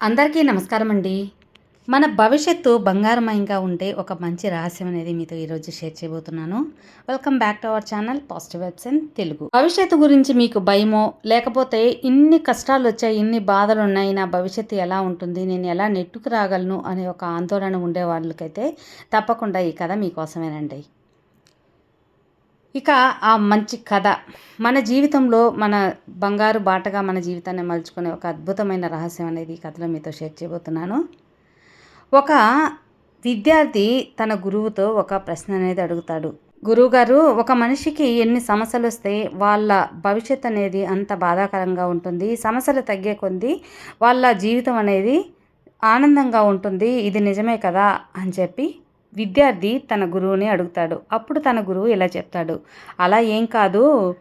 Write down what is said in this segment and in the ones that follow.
అందరికీ నమస్కారం అండి మన భవిష్యత్తు బంగారమయంగా ఉండే ఒక మంచి రహస్యం అనేది మీతో ఈరోజు షేర్ చేయబోతున్నాను. Welcome back to our channel positive vibes in Telugu భవిష్యత్తు గురించి మీకు భయమో లేకపోతే ఇన్ని కష్టాలు వచ్చాయి ఇన్ని బాధలు ఉన్నాయి నా భవిష్యత్తు ఎలా ఉంటుంది నేను ఎలా నెట్టుకు రాగలను అనే ఒక ఆందోళన ఉండే వాళ్ళకైతే తప్పకుండా ఈ కథ మీకోసమేనండి. ఇక ఆ మంచి కథ. మన జీవితంలో మన బంగారు బాటగా మన జీవితాన్ని మలుచుకునే ఒక అద్భుతమైన రహస్యం అనేది ఈ కథలో మీతో షేర్ చేయబోతున్నాను. ఒక విద్యార్థి తన గురువుతో ఒక ప్రశ్న అనేది అడుగుతాడు. గురువుగారు ఒక మనిషికి ఎన్ని సమస్యలు వస్తే వాళ్ళ భవిష్యత్ అనేది అంత బాధాకరంగా ఉంటుంది. సమస్యలు తగ్గే కొద్దీ వాళ్ళ జీవితం అనేది ఆనందంగా ఉంటుంది. ఇది నిజమే కదా అని చెప్పి విద్యార్థి తన గురువుని అడుగుతాడు. అప్పుడు తన గురువు ఇలా చెప్తాడు. అలా ఏం కాదు.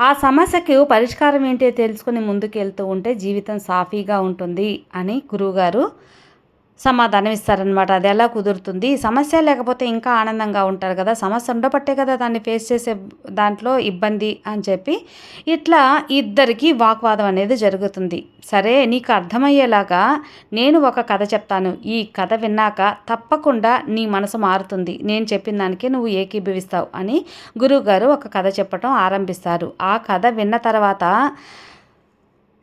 ఆ సమస్యకు పరిష్కారం ఏంటో తెలుసుకుని ముందుకు వెళ్తూ ఉంటే జీవితం సాఫీగా ఉంటుంది అని గురువుగారు సమాధానం ఇస్తారనమాట అది ఎలా కుదురుతుంది? సమస్య లేకపోతే ఇంకా ఆనందంగా ఉంటారు కదా. సమస్య ఉండబట్టే కదా దాన్ని ఫేస్ చేసే దాంట్లో ఇబ్బంది అని చెప్పి ఇట్లా ఇద్దరికి వాగ్వాదం అనేది జరుగుతుంది. సరే నీకు అర్థమయ్యేలాగా నేను ఒక కథ చెప్తాను. ఈ కథ విన్నాక తప్పకుండా నీ మనసు మారుతుంది. నేను చెప్పిన దానికి నువ్వు ఏకీభవిస్తావు అని గురువుగారు ఒక కథ చెప్పటం ఆరంభిస్తారు. ఆ కథ విన్న తర్వాత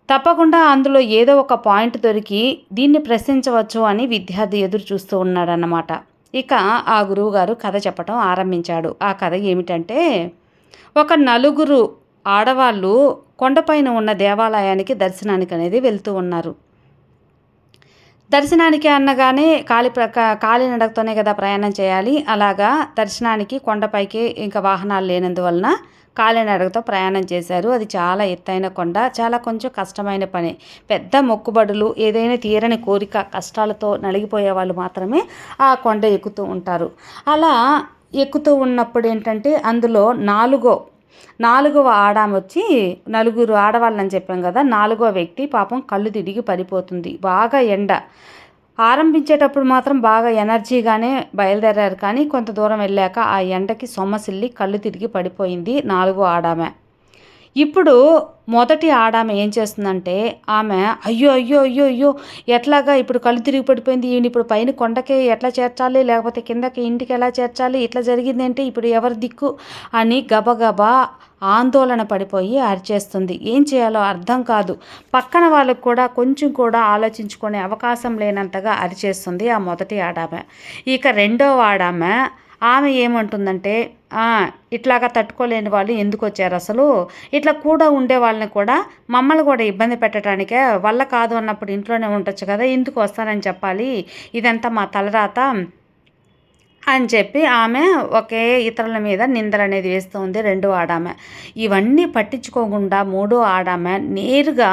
తప్పకుండా అందులో ఏదో ఒక పాయింట్ దొరికి దీన్ని ప్రశ్నించవచ్చు అని విద్యార్థి ఎదురు చూస్తూ ఉన్నాడన్నమాట. ఇక ఆ గురువుగారు కథ చెప్పటం ఆరంభించాడు. ఆ కథ ఏమిటంటే ఒక నలుగురు ఆడవాళ్ళు కొండపైన ఉన్న దేవాలయానికి దర్శనానికి అనేది వెళ్తూ ఉన్నారు. దర్శనానికి అనగానే కాలి ప్రక కాలి నడకతోనే కదా ప్రయాణం చేయాలి. అలాగా దర్శనానికి కొండపైకి ఇంకా వాహనాలు లేనందువలన కాలినడకతో ప్రయాణం చేశారు. అది చాలా ఎత్తైన కొండ చాలా కొంచెం కష్టమైన పని. పెద్ద మొక్కుబడులు ఏదైనా తీరని కోరిక కష్టాలతో నలిగిపోయే వాళ్ళు మాత్రమే ఆ కొండ ఎక్కుతూ ఉంటారు. అలా ఎక్కుతూ ఉన్నప్పుడు ఏంటంటే అందులో నాలుగో నాలుగవ ఆడామె వచ్చి నలుగురు ఆడవాళ్ళని చెప్పాం కదా నాలుగో వ్యక్తి పాపం కళ్ళు తిరిగి పడిపోతుంది. బాగా ఎండ. ఆరంభించేటప్పుడు మాత్రం బాగా ఎనర్జీగానే బయలుదేరారు కానీ కొంత దూరం వెళ్ళాక ఆ ఎండకి సొమ్మసిల్లి కళ్ళు తిరిగి పడిపోయింది నాలుగో ఆడామె. ఇప్పుడు మొదటి ఆడామె ఏం చేస్తుందంటే ఆమె అయ్యో అయ్యో అయ్యో అయ్యో ఎట్లాగా ఇప్పుడు కళ్ళు తిరిగి పడిపోయింది ఈయన ఇప్పుడు పైన కొండకే ఎట్లా చేర్చాలి లేకపోతే కిందకి ఇంటికి ఎలా చేర్చాలి ఇట్లా జరిగిందంటే ఇప్పుడు ఎవరి దిక్కు అని గబగబా ఆందోళన పడిపోయి అరిచేస్తుంది. ఏం చేయాలో అర్థం కాదు. పక్కన వాళ్ళకు కూడా కొంచెం కూడా ఆలోచించుకునే అవకాశం లేనంతగా అరిచేస్తుంది ఆ మొదటి ఆడామె. ఇక రెండవ ఆడామె ఆమె ఏమంటుందంటే ఇట్లాగా తట్టుకోలేని వాళ్ళు ఎందుకు వచ్చారు అసలు? ఇట్లా కూడా ఉండే వాళ్ళని కూడా మమ్మల్ని కూడా ఇబ్బంది పెట్టడానికే వల్ల కాదు అన్నప్పుడు ఇంట్లోనే ఉండొచ్చు కదా ఎందుకు వస్తానని చెప్పాలి? ఇదంతా మా తలరాత. అని చెప్పి ఆమె ఒకే ఇతరుల మీద నిందలు అనేది వేస్తూ ఉంది రెండో ఆడామె. ఇవన్నీ పట్టించుకోకుండా మూడో ఆడామె నేరుగా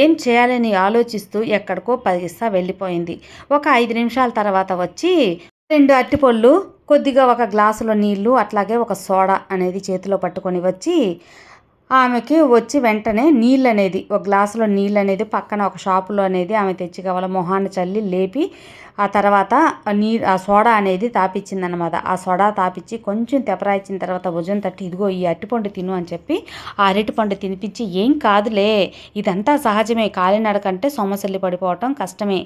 ఏం చేయాలని ఆలోచిస్తూ ఎక్కడికో పరిగిస్తా వెళ్ళిపోయింది. ఒక ఐదు నిమిషాల తర్వాత వచ్చి రెండు అట్టిపళ్ళు కొద్దిగా ఒక గ్లాసులో నీళ్ళు అట్లాగే ఒక సోడా అనేది చేతిలో పట్టుకొని వచ్చి ఆమెకి వచ్చి వెంటనే నీళ్ళు అనేది ఒక గ్లాసులో నీళ్ళు అనేది పక్కన ఒక షాపులో అనేది ఆమె తెచ్చి కావాల మొహాన్ని చల్లి లేపి ఆ తర్వాత నీ ఆ సోడా అనేది తాపించిందనమాట ఆ సోడా తాపించి కొంచెం తెపరాయించిన తర్వాత భుజం తట్టి ఇదిగో ఈ అరటిపండు తిను అని చెప్పి ఆ అరటిపండు తినిపించి ఏం కాదులే ఇదంతా సహజమే. కాలినడకంటే సొమ్మసల్లి పడిపోవటం కష్టమే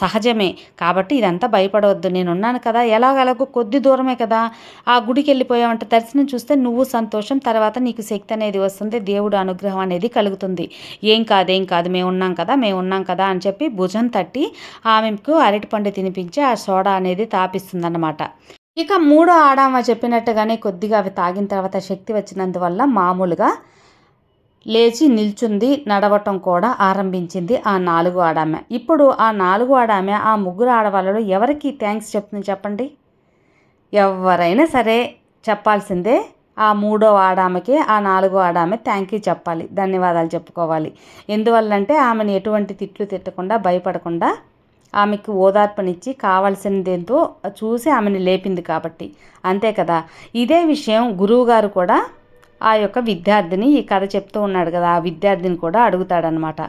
సహజమే. కాబట్టి ఇదంతా భయపడవద్దు. నేను ఉన్నాను కదా ఎలాగలాగో కొద్ది దూరమే కదా. ఆ గుడికి వెళ్ళిపోయావంటే. దర్శనం చూస్తే నువ్వు సంతోషం తర్వాత నీకు శక్తి అనేది వస్తుంది. దేవుడు అనుగ్రహం అనేది కలుగుతుంది. ఏం కాదు ఏం కాదు. మేము ఉన్నాం కదా మేము ఉన్నాం కదా అని చెప్పి భుజం తట్టి ఆమెకు అరటిపండు తినిపించి ఆ సోడా అనేది తాపిస్తుందన్నమాట. ఇక మూడో ఆడామ చెప్పినట్టుగానే కొద్దిగా అవి తాగిన తర్వాత శక్తి వచ్చినందువల్ల మామూలుగా లేచి నిల్చుంది నడవటం కూడా ఆరంభించింది ఆ నాలుగు ఆడామె. ఇప్పుడు ఆ నాలుగు ఆడామె ఆ ముగ్గురు ఆడవాళ్ళలో ఎవరికి థ్యాంక్స్ చెప్తుంది చెప్పండి? ఎవరైనా సరే చెప్పాల్సిందే ఆ మూడో ఆడామెకి ఆ నాలుగో ఆడామె థ్యాంక్ యూ చెప్పాలి ధన్యవాదాలు చెప్పుకోవాలి. ఎందువల్లంటే ఆమెను ఎటువంటి తిట్లు తిట్టకుండా భయపడకుండా ఆమెకు ఓదార్పునిచ్చి కావాల్సిందేంతో చూసి ఆమెను లేపింది కాబట్టి. అంతే కదా. ఇదే విషయం గురువుగారు కూడా ఆ యొక్క విద్యార్థిని ఈ కథ చెప్తూ ఉన్నాడు కదా. ఆ విద్యార్థిని కూడా అడుగుతాడనమాట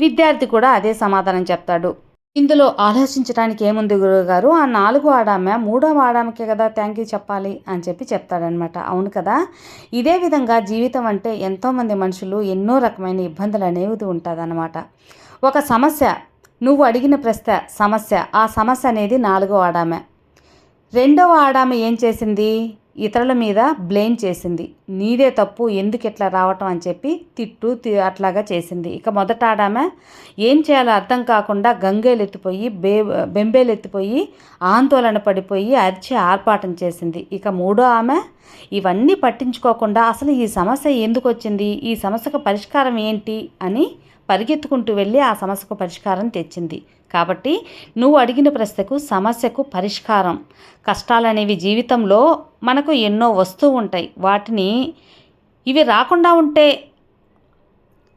విద్యార్థి కూడా అదే సమాధానం చెప్తాడు. ఇందులో ఆలోచించడానికి ఏముంది గురువుగారు? ఆ నాలుగు ఆడామె మూడో ఆడామకే కదా థ్యాంక్ యూ చెప్పాలి అని చెప్పి చెప్తాడనమాట అవును కదా? ఇదే విధంగా జీవితం అంటే ఎంతోమంది మనుషులు ఎన్నో రకమైన ఇబ్బందులు అనేవి ఉంటుందన్నమాట. ఒక సమస్య నువ్వు అడిగిన ప్రశ్న సమస్య. ఆ సమస్య అనేది నాలుగో ఆడామె. రెండవ ఆడామె ఏం చేసింది? ఇతరుల మీద బ్లేమ్ చేసింది. నీదే తప్పు ఎందుకు ఇట్లా రావటం అని చెప్పి తిట్టు తి- అట్లాగా చేసింది. ఇక మొదట ఆడామె ఏం చేయాలో అర్థం కాకుండా గంగేలు ఎత్తిపోయి బే బెంబేలు ఎత్తిపోయి ఆందోళన పడిపోయి అరిచి ఆర్పాటం చేసింది. ఇక మూడో ఆమె ఇవన్నీ పట్టించుకోకుండా అసలు ఈ సమస్య ఎందుకు వచ్చింది? ఈ సమస్యకు పరిష్కారం ఏంటి? అని పరిగెత్తుకుంటూ వెళ్ళి ఆ సమస్యకు పరిష్కారం తెచ్చింది. కాబట్టి నువ్వు అడిగిన ప్రశ్నకు సమస్యకు పరిష్కారం. కష్టాలనేవి జీవితంలో మనకు ఎన్నో వస్తూ ఉంటాయి. వాటిని ఇవి రాకుండా ఉంటే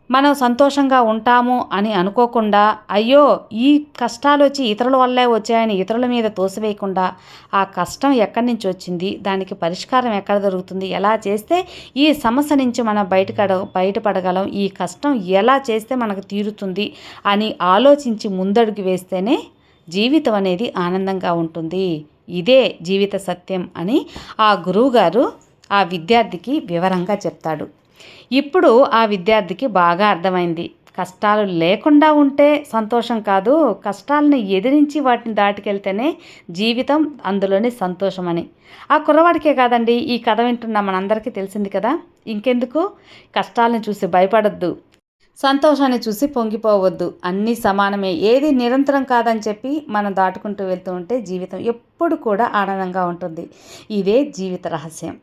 మనం సంతోషంగా ఉంటాము అని అనుకోకుండా అయ్యో ఈ కష్టాలు వచ్చి ఇతరుల వల్లే వచ్చాయని ఇతరుల మీద తోసివేయకుండా ఆ కష్టం ఎక్కడి నుంచి వచ్చింది? దానికి పరిష్కారం ఎక్కడ దొరుకుతుంది? ఎలా చేస్తే ఈ సమస్య నుంచి మనం బయటపడ బయటపడగలం? ఈ కష్టం ఎలా చేస్తే మనకు తీరుతుంది? అని ఆలోచించి ముందడుగు వేస్తేనే జీవితం అనేది ఆనందంగా ఉంటుంది. ఇదే జీవిత సత్యం అని ఆ గురువుగారు ఆ విద్యార్థికి వివరంగా చెప్తాడు. ఇప్పుడు ఆ విద్యార్థికి బాగా అర్థమైంది. కష్టాలు లేకుండా ఉంటే సంతోషం కాదు. కష్టాలను ఎదిరించి వాటిని దాటికెళ్తేనే జీవితం అందులోనే సంతోషం అని ఆ కుర్రవాడికే కాదండి ఈ కథ వింటున్న మనందరికీ తెలిసింది కదా? ఇంకెందుకు? కష్టాలను చూసి భయపడొద్దు. సంతోషాన్ని చూసి పొంగిపోవద్దు. అన్నీ సమానమే. ఏది నిరంతరం కాదని చెప్పి మనం దాటుకుంటూ వెళ్తూ ఉంటే జీవితం ఎప్పుడు కూడా ఆనందంగా ఉంటుంది. ఇదే జీవిత రహస్యం.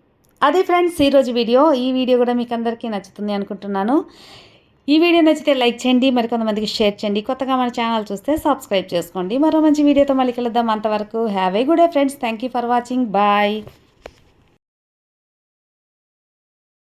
అదే ఫ్రెండ్స్ ఈరోజు వీడియో. ఈ వీడియో కూడా మీకు అందరికీ నచ్చుతుంది అనుకుంటున్నాను. ఈ వీడియో నచ్చితే లైక్ చేయండి మరి కొంతమందికి షేర్ చేయండి. కొత్తగా మన ఛానల్ చూస్తే సబ్స్క్రైబ్ చేసుకోండి. మరో మంచి వీడియోతో మళ్ళీ కలుద్దాం. అంతవరకు have a good day friends. Thank you for watching. Bye.